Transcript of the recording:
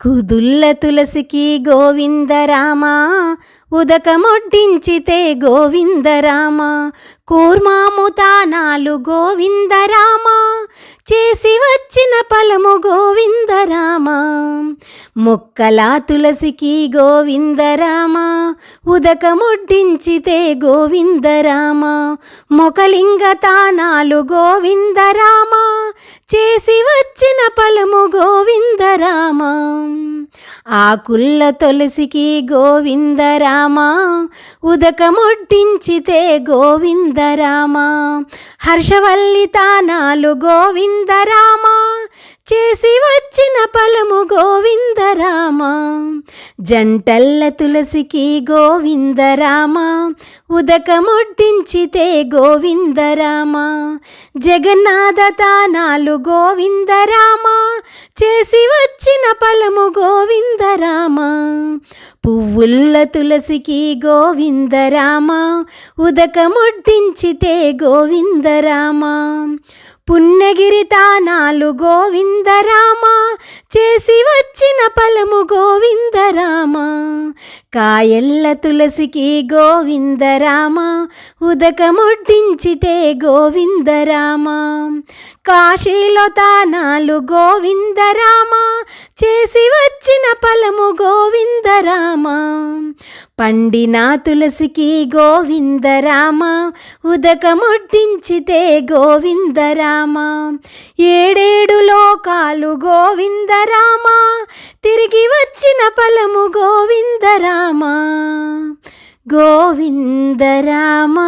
కుదుల్ల తులసికి గోవిందరామ ఉదకమొడ్డించితే గోవిందరామ కూర్మాముతానాలు గోవిందరామ చేసి వచ్చిన ఫలము గోవిందరామ మొక్కలా తులసికి గోవిందరామ ఉదకమొడ్డించితే గోవిందరామ మొకలింగ తానాలు గోవిందరామ చేసి వచ్చిన ఫలము గో ఆకుల్ల తులసికి గోవిందరామ ఉదకమొడ్డించితే గోవిందరామ. హర్షవల్లితానాలు గోవిందరామ చేసి వచ్చిన ఫలము గోవిందరామ. జంటల్ల తులసికి గోవిందరామ ఉదకమొడ్డించితే గోవిందరామ. జగన్నాథ తానాలు గోవిందరామా. చేసి వచ్చిన ఫలము గోవిందరామ. పువ్వుల్ల తులసికి గోవిందరామ. ఉదకముడ్డించితే గోవిందరామ. పున్నగిరి తానాలు గోవిందరామ చేసి వచ్చిన పలము గోవిందరామ. కాయల్ల తులసికి గోవిందరామ ఉదకముడ్డించితే గోవిందరామ. కాశీలో తానాలు గోవిందరామ చేసి వచ్చిన ఫలము గోవిందరామ. పండినా తులసికి గోవిందరామ ఉదకముడ్డించితే గోవిందరామ. ఏడేడు లోకాలు గోవిందరామ తిరిగి వచ్చిన ఫలము గోవిందరామ. గోవిందరామ.